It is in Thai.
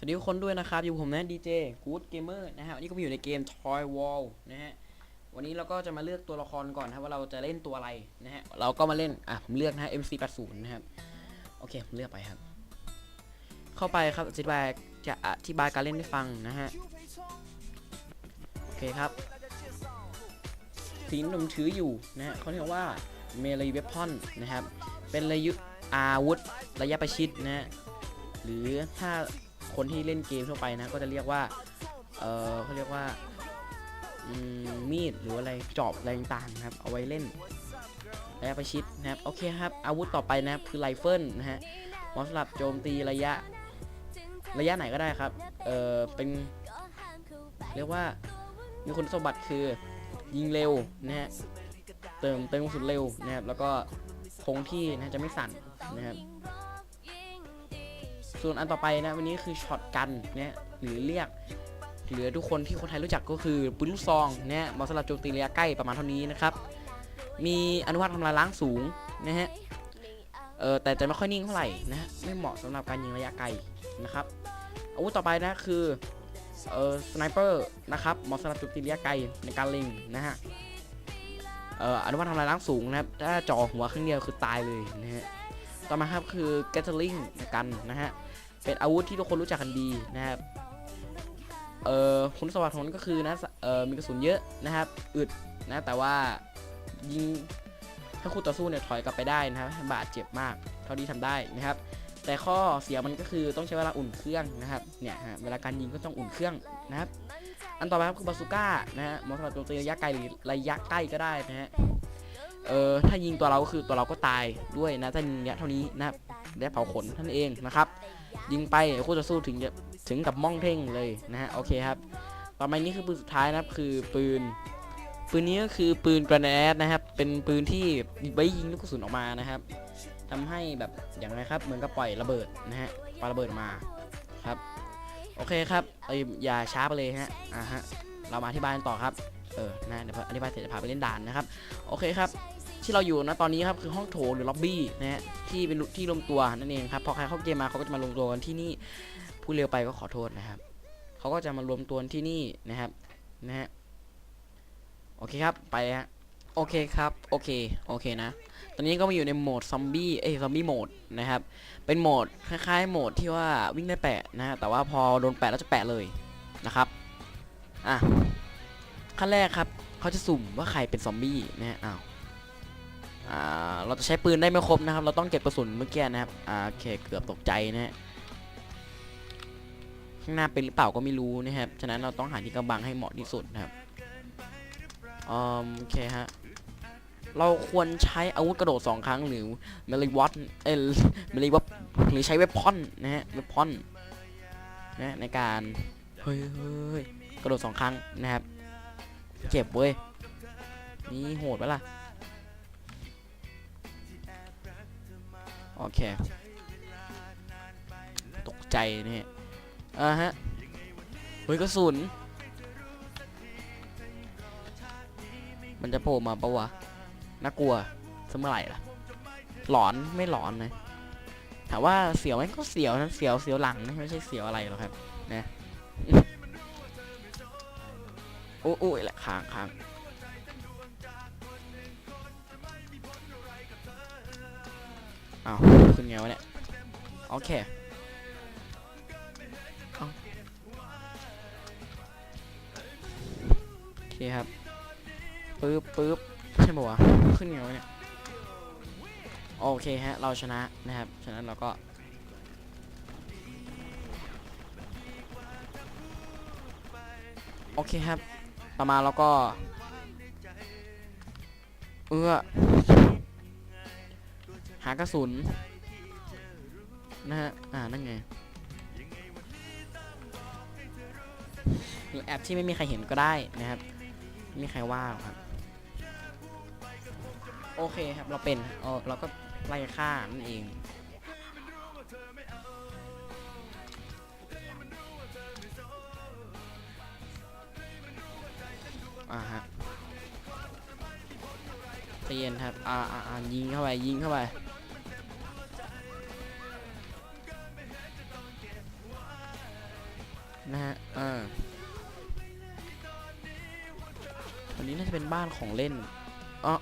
สวัสดีทุกคนด้วยนะครับ อยู่ผมนะดีเจกู๊ดเกมเมอร์นะฮะวันนี้ก็มาอยู่ในเกม Toy Wall นะฮะวันนี้เราก็จะมาเลือกตัวละครก่อนนะครับว่าเราจะเล่นตัวอะไรนะฮะเราก็มาเล่นอะผมเลือกนะฮะ MC80 นะครับโอเคผมเลือกไปครับ เข้าไปครับอธิบายจะอธิบายการเล่นให้ฟังนะฮะโอเคครับสิ่งที่ผมถืออยู่นะฮะเขาเรียกว่าเมลีเวพอนนะครับเป็นระยุอาวุธระยะประชิดนะฮะหรือถ้า คนที่เล่นเกมทั่วไปนะ ก็จะเรียกว่า เออเขาเรียกว่ามีดหรืออะไรจอบอะไรต่างๆนะครับ เอาไว้เล่นระยะประชิดนะครับโอเคครับ อาวุธต่อไปนะครับคือไรเฟิลนะฮะเหมาะสำหรับโจมตีระยะ ระยะไหนก็ได้ครับ เออเป็นเรียกว่ามีคุณสมบัติคือยิงเร็วนะฮะเติมเติมกระสุนเร็วนะครับแล้วก็คงที่นะจะไม่สั่นนะครับ ส่วนอันต่อไปนะวันนี้คือช็อตกันเนี่ยหรือเรียกหลือทุกคนที่คนไทยรู้จักก็คือปืนลูกซองเนี่ยเหมาะสำหรับโจมตีระยะใกล้ประมาณเท่านี้นะครับ มีอนุภาคทำลายล้างสูงนะฮะเออแต่จะไม่ค่อยนิ่งเท่าไหร่นะไม่เหมาะสำหรับการยิงระยะไกลนะครับอาวุธต่อไปนะคือเออสไนเปอร์นะครับเหมาะสำหรับโจมตีระยะไกลในการเล็งนะฮะเอ่ออนุภาคทำลายล้างสูงนะครับถ้าจ่อหัวครั้งเดียวคือตายเลยนะฮะ ต่อมาครับคือ Gatling กันนะฮะ เป็นอาวุธที่ทุกคนรู้จักกันดีนะครับเอ่อคุณสมบัติของมันก็คือนะเอ่อมีกระสุนเยอะนะครับ อึดนะแต่ว่ายิงถ้าคู่ต่อสู้เนี่ยถอยกลับไปได้นะครับบาดเจ็บมากเท่าที่ทำได้นะครับ แต่ข้อเสียมันก็คือต้องใช้เวลาอุ่นเครื่องนะครับเนี่ยฮะเวลาการยิงก็ต้องอุ่นเครื่องนะครับ อันต่อไปครับคือบาซูก้านะฮะมาะสำหรับโจมตีระยะไกลหรือระยะใกล้ก็ได้นะฮะ เออถ้ายิงตัวเราก็คือตัวเราก็ตายด้วยนะถ้ายิงระยเท่านี้นะครับได้เผาขนท่านเองนะครับ ยิงไปคู่ต่อสู้ถึงจะถึงกับม่องเท่งเลยนะฮะโอเคครับ ต่อไปนี้คือปืนสุดท้ายนะครับคือปืน ปืนนี้ก็คือปืนกระแนดนะครับ เป็นปืนที่ไว้ยิงลูกกระสุนออกมานะครับทำให้แบบอย่างไรครับเหมือนกับปล่อยระเบิดนะฮะปล่อยระเบิดมาครับโอเคครับเอ้ยอย่าช้าไปเลยฮะอ่าฮะเรามาอธิบายกันต่อครับเออนะเดี๋ยวอธิบายเสร็จจะพาไปเล่นด่านนะครับ โอเคครับ ที่เราอยู่นะตอนนี้ครับคือห้องโถงหรือล็อบบี้นะฮะที่เป็นที่รวมตัวนั่นเองครับพอใครเข้าเกมมาเขาก็จะมารวมตัวกันที่นี่พูดเร็วไปก็ขอโทษนะครับเขาก็จะมารวมตัวที่นี่นะครับนะฮะโอเคครับไปฮะโอเคครับโอเคโอเคนะ ตอนนี้ก็มาอยู่ในโหมดซอมบี้เอ้ยซอมบี้โหมดนะครับเป็นโหมดคล้ายๆโหมดที่ว่าวิ่งได้แปะนะฮะแต่ว่าพอโดนแปะแล้วจะแปะเลยนะครับอะขั้นแรกครับเขาจะสุ่มว่าใครเป็นซอมบี้นะฮะอ้าว อ่าเราจะใช้ปืนได้ไม่ครบนะครับ เราต้องเก็บกระสุนเมื่อกี้นะครับอ่าโอเคเกือบตกใจนะฮะข้างหน้าเป็นหรือเปล่าก็ไม่รู้นะครับ ฉะนั้นเราต้องหาที่กำบังให้เหมาะที่สุดนะครับโอเคฮะ เราควรใช้อาวุธกระโดดสองครั้งหรือเมลิวัตเอ้ยเมลิวัตหรือใช้เวพอนนะฮะ เวพอนนะในการเฮ้ยเฮ้ยกระโดดสองครั้งนะครับ เจ็บเว้ย นี่โหดปะล่ะ โอเค ตกใจนี่อ่าฮะ เฮ้ยกระสุน มันจะโผล่มาปะวะ น่ากลัวสมอไหร่ล่ะ หลอนไม่หลอนนะถามว่าเสียวไหมก็เสียวนะเสียวเสียวหลังนะไม่ใช่เสียวอะไรหรอกครับ นะอ้โอ้ยแหละค้างค้าง อ้าวขึ้นไงวะเนี่ย โอเคเอโอเคครับปึ๊บปึ๊บใช่ปะวะขึ้นไงวะเนี่ย โอเคฮะ เราชนะนะครับ ฉะนั้นเราก็โอเคครับ ต่อมาเราก็ เอื้อากระสุนนะฮะ อ่า นั่นไง หรือแอปที่ไม่มีใครเห็นก็ได้นะครับ ไม่มีใครว่าครับ โอเคครับ เราเป็นเออเราก็ไล่ฆ่านั่นเอง อ่าฮะใจเย็นครับอาอ่าอ่ายิงเข้าไป ยิงเข้าไป นะฮะอ่าอันนี้น่าจะเป็นบ้านของเล่นอ๋อ